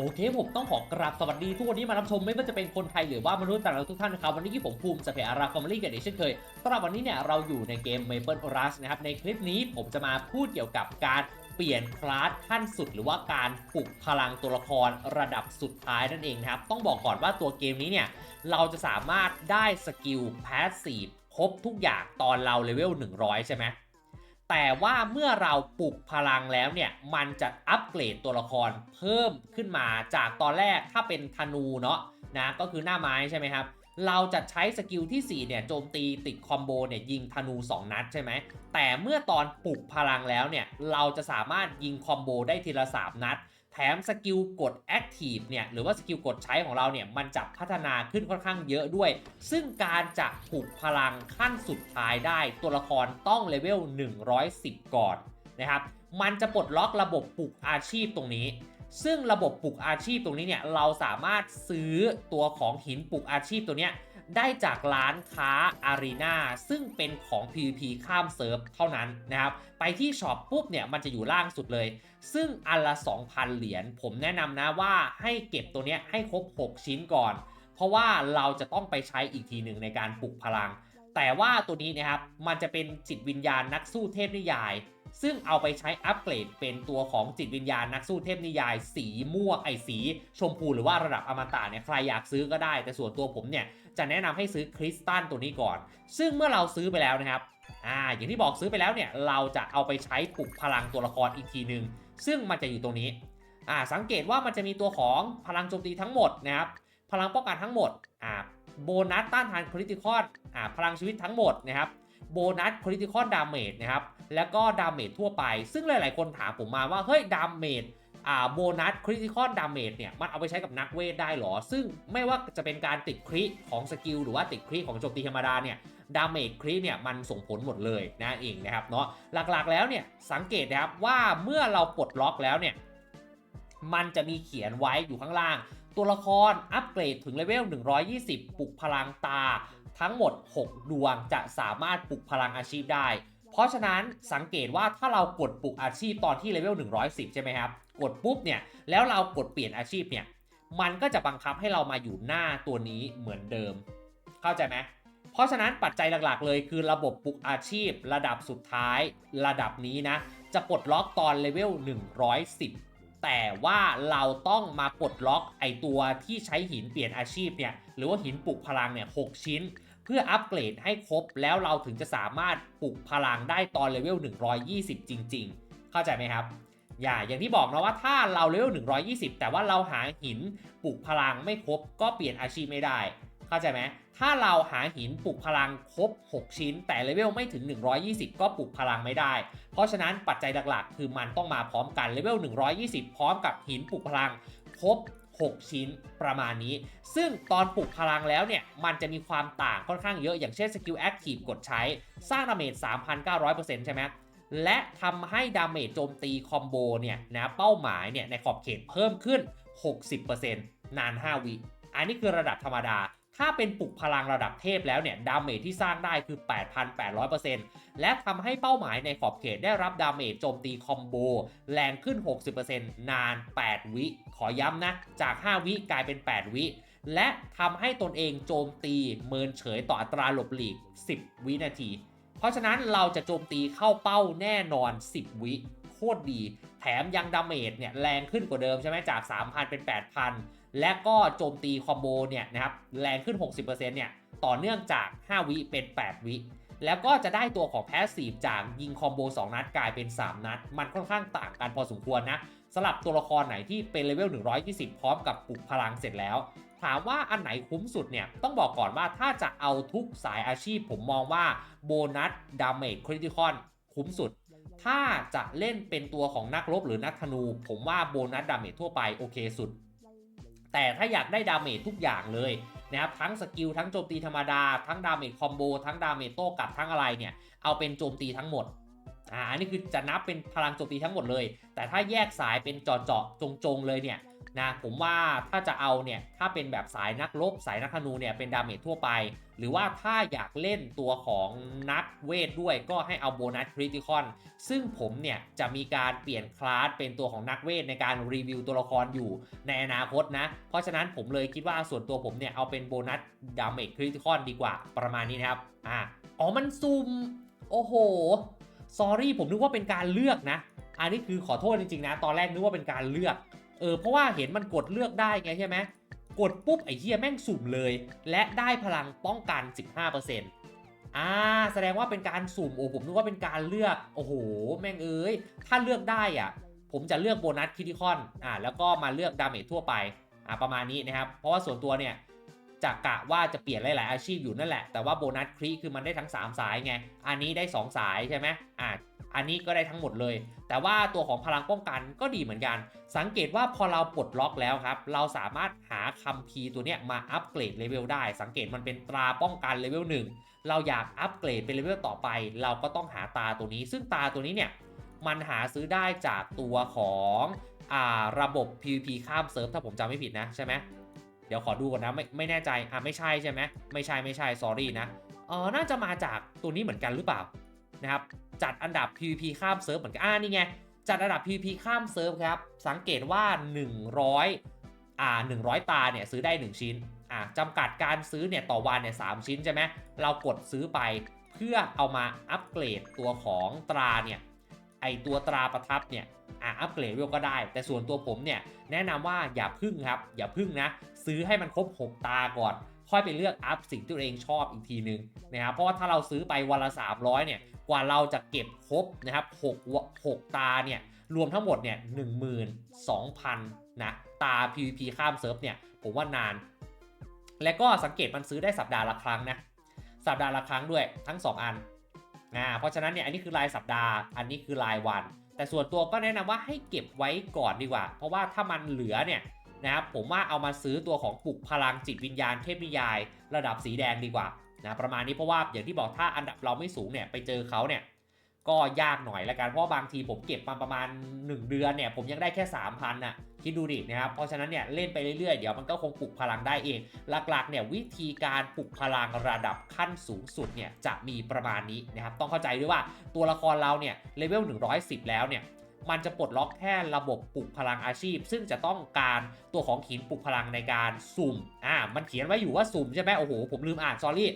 โอเคผมต้องขอกราบสวัสดีทุกคนที่มารับชมไม่ว่าจะเป็นคนไทยหรือว่ามนุษย์ต่างดาวทุกท่านนะครับวันนี้ที่ผมภูมิสเปอาราคอมเมลี่กันอีกเช่นเคยสำหรับวันนี้เนี่ยเราอยู่ในเกม Maple Rush นะครับในคลิปนี้ผมจะมาพูดเกี่ยวกับการเปลี่ยนคลาสขั้นสุดหรือว่าการปลุกพลังตัวละครระดับสุดท้ายนั่นเองนะครับต้องบอกก่อนว่าตัวเกมนี้เนี่ยเราจะสามารถได้สกิลพาสซีฟครบทุกอย่างตอนเราเลเวล100 ใช่ไหม แต่ว่าเมื่อเราปลุกพลังแล้วเนี่ย มันจะอัปเกรดตัวละครเพิ่มขึ้นมาจากตอนแรกถ้าเป็นธนูเนาะนะก็คือหน้าไม้ใช่ไหมครับ เราจะใช้สกิลที่ 4 เนี่ยโจมตีติดคอมโบเนี่ยยิงธนู 2 นัดใช่ไหม แต่เมื่อตอนปลุกพลังแล้วเนี่ย เราจะสามารถยิงคอมโบได้ทีละ 3 นัด ถมสกิลกด Active เนี่ยหรือว่าสกิลกดใช้ของเราเนี่ยมันจะพัฒนาขึ้นค่อนข้างเยอะด้วย ซึ่งการจะปลุกพลังขั้นสุดท้ายได้ตัวละครต้องเลเวล 110 ก่อนนะครับมันจะปลดล็อกระบบปลุกอาชีพตรงนี้ ซึ่งระบบปลุกอาชีพตรงนี้เนี่ยเราสามารถซื้อตัวของหินปลุกอาชีพตัวเนี้ย ได้จากร้านค้าอารีนาซึ่งเป็นของ PVP ข้ามเซิร์ฟเท่านั้นนะครับ ไปที่ช็อปปุ๊บเนี่ยมันจะอยู่ล่างสุดเลย ซึ่งอันละ 2,000 เหรียญผมแนะนำนะว่าให้เก็บตัวเนี้ยให้ครบ 6 ชิ้นก่อน เพราะว่าเราจะต้องไปใช้อีกทีหนึ่งในการปลุกพลัง แต่ว่าตัวนี้นะครับมันจะเป็นจิตวิญญาณนักสู้เทพนิยาย ซึ่งเอาไปใช้อัปเกรดเป็นตัวของจิตวิญญาณนักสู้เทพนิยาย สีม่วงไอสี ชมพูหรือว่าระดับอมตะเนี่ยใครอยากซื้อก็ได้ แต่ส่วนตัวผมเนี่ยจะแนะนำให้ซื้อคริสตัลตัวนี้ก่อน ซึ่งเมื่อเราซื้อไปแล้วนะครับอ่าอย่างที่บอกซื้อไปแล้วเนี่ยเราจะเอาไปใช้ปลุกพลังตัวละครอีกทีหนึ่งซึ่งมันจะอยู่ตรงนี้อ่าสังเกตว่ามันจะมีตัวของพลังโจมตีทั้งหมดนะครับพลังป้องกันทั้งหมดอ่าโบนัสต้านทานคริติคอลอ่าพลังชีวิตทั้งหมดนะครับ โบนัสคริติคอลดาเมจนะครับ แล้วก็ดาเมจทั่วไป ซึ่งหลาย ๆ คนถามผมมาว่า เฮ้ย ดาเมจอ่าโบนัสคริติคอลดาเมจเนี่ย มันเอาไปใช้กับนักเวทได้หรอ ซึ่งไม่ว่าจะเป็นการติดคริของสกิล หรือว่าติดคริของโจมตีธรรมดาเนี่ย ดาเมจคริเนี่ย มันส่งผลหมดเลยนะเองนะครับเนาะหลักๆแล้วเนี่ย สังเกตนะครับว่าเมื่อเราปลดล็อกแล้วเนี่ย มันจะมีเขียนไว้อยู่ข้างล่าง ตัวละครอัปเกรดถึงเลเวล 120 ปลุกพลังตา ทั้งหมด 6 ดวงจะสามารถปลุกพลังอาชีพได้ เพราะฉะนั้นสังเกตว่าถ้าเรากดปลุกอาชีพตอนที่เลเวล 110 ใช่ไหมครับ กดปุ๊บเนี่ย แล้วเรากดเปลี่ยนอาชีพเนี่ย มันก็จะบังคับให้เรามาอยู่หน้าตัวนี้เหมือนเดิม เข้าใจไหมเพราะฉะนั้นปัจจัยหลักๆ เลยคือระบบปลุกอาชีพ ระดับสุดท้าย ระดับนี้นะ จะปลดล็อกตอนเลเวล 110 แต่ว่าเราต้องมาปลดล็อกไอตัวที่ใช้หินเปลี่ยนอาชีพเนี่ยหรือว่าหินปลุกพลังเนี่ย6ชิ้น เพื่ออัปเกรดให้ครบแล้วเราถึงจะสามารถปลุกพลังได้ตอนเลเวล 120 จริง ๆ เข้าใจไหมครับ อย่าอย่างที่บอกนะว่าถ้าเราเลเวล 120 แต่ว่าเราหาหินปลุกพลังไม่ครบก็เปลี่ยนอาชีพไม่ได้ เข้าใจไหมถ้าเราหาหินปลุกพลังครบ 6 ชิ้น แต่เลเวลไม่ถึง 120 ก็ปลุกพลังไม่ได้ เพราะฉะนั้นปัจจัยหลักๆ คือมันต้องมาพร้อมกันเลเวล120 พร้อมกับหินปลุกพลังครบ 6 ชิ้นประมาณนี้ ซึ่งตอนปลุกพลังแล้วเนี่ย มันจะมีความต่างค่อนข้างเยอะอย่างเช่นสกิลแอคทีฟกดใช้ สร้างดาเมจ 3,900%ใช่ไหมและทำให้ดาเมจโจมตีคอมโบเนี่ยนะเป้าหมายเนี่ยในขอบเขตเพิ่มขึ้น 60%นาน 5 วิ อันนี้คือระดับธรรมดา ถ้าเป็นปลุกพลังระดับเทพแล้วเนี่ยดาเมจที่สร้างได้คือ 8,800%และทำให้เป้าหมายในขอบเขตได้รับดาเมจโจมตีคอมโบแรงขึ้น 60%นาน 8 วิ ขอย้ำนะ จาก 5 วิกลายเป็น 8 วิและทำให้ตนเองโจมตีเมินเฉยต่ออัตราหลบหลีก 10 วินาที เพราะฉะนั้นเราจะโจมตีเข้าเป้าแน่นอน 10 วิโคตรดี แถมยังดาเมจเนี่ยแรงขึ้นกว่าเดิมใช่ไหมจาก 3,000 เป็น 8,000 และก็โจมตีคอมโบเนี่ยนะครับแรงขึ้น 60%เนี่ยต่อเนื่องจาก 5 วิเป็น 8 วิ แล้วก็จะได้ตัวของแพสซีฟจากยิงคอมโบ 2 นัดกลายเป็น 3 นัด มันค่อนข้างต่างกันพอสมควรนะสำหรับตัวละครไหนที่เป็นเลเวล 120 พร้อมกับปลุกพลังเสร็จแล้ว ถามว่าอันไหนคุ้มสุดเนี่ย ต้องบอกก่อนว่าถ้าจะเอาทุกสายอาชีพผมมองว่าโบนัสดาเมจคริติคอนคุ้มสุด ถ้าจะเล่นเป็นตัวของนักรบหรือนักธนู ผมว่าโบนัสดาเมจทั่วไปโอเคสุด แต่ถ้าอยากได้ดาเมจทุกอย่างเลยนะครับทั้งสกิลทั้งโจมตีธรรมดา ทั้งดาเมจคอมโบทั้งดาเมจโต้กลับทั้งอะไรเนี่ยเอาเป็นโจมตีทั้งหมดอ่าอันนี้คือจะนับเป็นพลังโจมตีทั้งหมดเลย แต่ถ้าแยกสายเป็นเจาะเจาะๆจงๆเลยเนี่ย นะผมว่าถ้าจะเอาเนี่ยถ้าเป็นแบบสายนักรบสายนักธนูเนี่ยเป็นดาเมจทั่วไป หรือว่าถ้าอยากเล่นตัวของนักเวทด้วยก็ให้เอาโบนัสคริติคอนซึ่งผมเนี่ยจะมีการเปลี่ยนคลาสเป็นตัวของนักเวทในการรีวิวตัวละครอยู่ในอนาคตนะ เพราะฉะนั้นผมเลยคิดว่าส่วนตัวผมเนี่ยเอาเป็นโบนัสดาเมจคริติคอนดีกว่าประมาณนี้นะครับอ่าอ๋อมันซุ่มโอ้โหซอรี่ผมนึกว่าเป็นการเลือกนะอันนี้คือขอโทษจริงๆนะ ตอนแรกนึกว่าเป็นการเลือก เออเพราะว่าเห็นมันกดเลือกได้ไงใช่ไหมกดปุ๊บไอ้เหี้ยแม่งสุ่มเลย และได้พลังป้องกัน 15%อ่าแสดงว่าเป็นการสุ่มโอ้ผมนึกว่าเป็นการเลือกโอ้โหแม่งเอ้ยถ้าเลือกได้อะผมจะเลือกโบนัสคิติคอนอ่าแล้วก็มาเลือกดาเมจทั่วไปอ่าประมาณนี้นะครับเพราะว่าส่วนตัวเนี่ย จะกะว่าจะเปลี่ยนหลาย ๆ อาชีพอยู่นั่นแหละ แต่ว่าโบนัสครีคือมันได้ทั้ง 3 สายไง อันนี้ได้ 2 สายใช่ไหมอ่าอันนี้ก็ได้ทั้งหมดเลย แต่ว่าตัวของพลังป้องกันก็ดีเหมือนกัน สังเกตว่าพอเราปลดล็อกแล้วครับ เราสามารถหาคัมภีร์ตัวเนี้ยมาอัปเกรดเลเวลได้ สังเกตมันเป็นตราป้องกันเลเวล1เราอยากอัปเกรดเป็นเลเวลต่อไป เราก็ต้องหาตาตัวนี้ ซึ่งตาตัวนี้เนี่ยมันหาซื้อได้จากตัวของอ่าระบบ PVP ข้ามเซิร์ฟถ้าผมจำไม่ผิดนะใช่ไหม เดี๋ยวขอดูก่อนนะไม่ไม่แน่ใจอะไม่ใช่ใช่ไหมไม่ใช่ไม่ใช่ sorry นะเออน่าจะมาจากตัวนี้เหมือนกันหรือเปล่านะครับจัดอันดับ PVP ข้ามเซิร์ฟเหมือนกันอ่านี่ไงจัดอันดับ PVP ข้ามเซิร์ฟครับสังเกตว่า 100อ่า100 ตาเนี่ยซื้อได้ 1 ชิ้นอ่าจำกัดการซื้อเนี่ยต่อวันเนี่ยสชิ้นใช่ไหมเรากดซื้อไปเพื่อเอามาอัปเกรดตัวของตราเนี่ยไอตัวตราประทับเนี่ย อะอัปเกรดเวลก็ได้ แต่ส่วนตัวผมเนี่ยแนะนำว่าอย่าพึ่งครับ อย่าพึ่งนะ ซื้อให้มันครบ 6 ตาก่อน ค่อยไปเลือกอัพสิ่งที่ตัวเองชอบอีกทีนึงนะครับเพราะว่าถ้าเราซื้อไปวันละ 300เนี่ยกว่าเราจะเก็บครบนะครับ6 6ตาเนี่ยรวมทั้งหมดเนี่ย12,000นะตา PVP ข้ามเซิร์ฟเนี่ยผมว่านาน และก็สังเกตมันซื้อได้สัปดาห์ละครั้งนะสัปดาห์ละครั้งด้วยทั้ง 2 อัน อ่าเพราะฉะนั้นเนี่ยอันนี้คือรายสัปดาห์ อันนี้คือรายวัน แต่ส่วนตัวก็แนะนำว่าให้เก็บไว้ก่อนดีกว่า เพราะว่าถ้ามันเหลือเนี่ยนะครับผมว่าเอามาซื้อตัวของปลุกพลังจิตวิญญาณเทพนิยาย ระดับสีแดงดีกว่านะประมาณนี้เพราะว่าอย่างที่บอกถ้าอันดับเราไม่สูงเนี่ยไปเจอเขาเนี่ย ก็ยากหน่อยละกันเพราะบางทีผมเก็บมาประมาณ 1 เดือนเนี่ยผมยังได้แค่ 3,000น่ะคิดดูดินะครับเพราะฉะนั้นเนี่ยเล่นไปเรื่อยๆ เดี๋ยวมันก็คงปลุกพลังได้เอง หลักๆเนี่ยวิธีการปลุกพลังระดับขั้นสูงสุดเนี่ยจะมีประมาณนี้นะครับต้องเข้าใจด้วยว่าตัวละครเราเนี่ยเลเวล110 แล้วเนี่ยมันจะปลดล็อกแค่ระบบปลุกพลังอาชีพ ซึ่งจะต้องการตัวของหินปลุกพลังในการสุ่มอ่ามันเขียนไว้อยู่ว่าสุ่มใช่ไหมโอ้โหผมลืมอ่าน s อรี่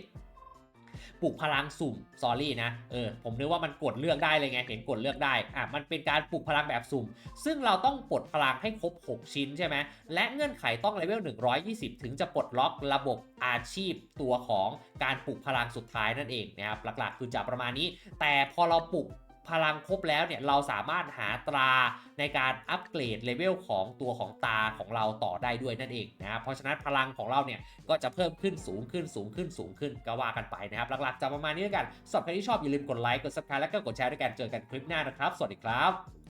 ปลุกพลังสุ่มสอรี่นะเออผมนึกว่ามันกดเลือกได้เลยไงเห็นกดเลือกได้อะมันเป็นการปลุกพลังแบบสุ่ม ซึ่งเราต้องปลดพลังให้ครบ 6 ชิ้นใช่ไหมและเงื่อนไขต้องเลเวล120 ถึงจะปลดล็อกระบบอาชีพตัวของการปลุกพลังสุดท้ายนั่นเองนะครับหลักๆ คือจะประมาณนี้ แต่พอเราปลุก พลังครบแล้วเนี่ยเราสามารถหาตราในการอัปเกรดเลเวลของตัวของตาของเราต่อได้ด้วยนั่นเองนะครับเพราะฉะนั้นพลังของเราเนี่ยก็จะเพิ่มขึ้นสูงขึ้นสูงขึ้นสูงขึ้นก็ว่ากันไปนะครับหลักๆจะประมาณนี้แล้วกันสำหรับใครที่ชอบอย่าลืมกดไลค์กดซับสไครต์และก็กดแชร์ด้วยกันเจอกันคลิปหน้านะครับ สวัสดีครับ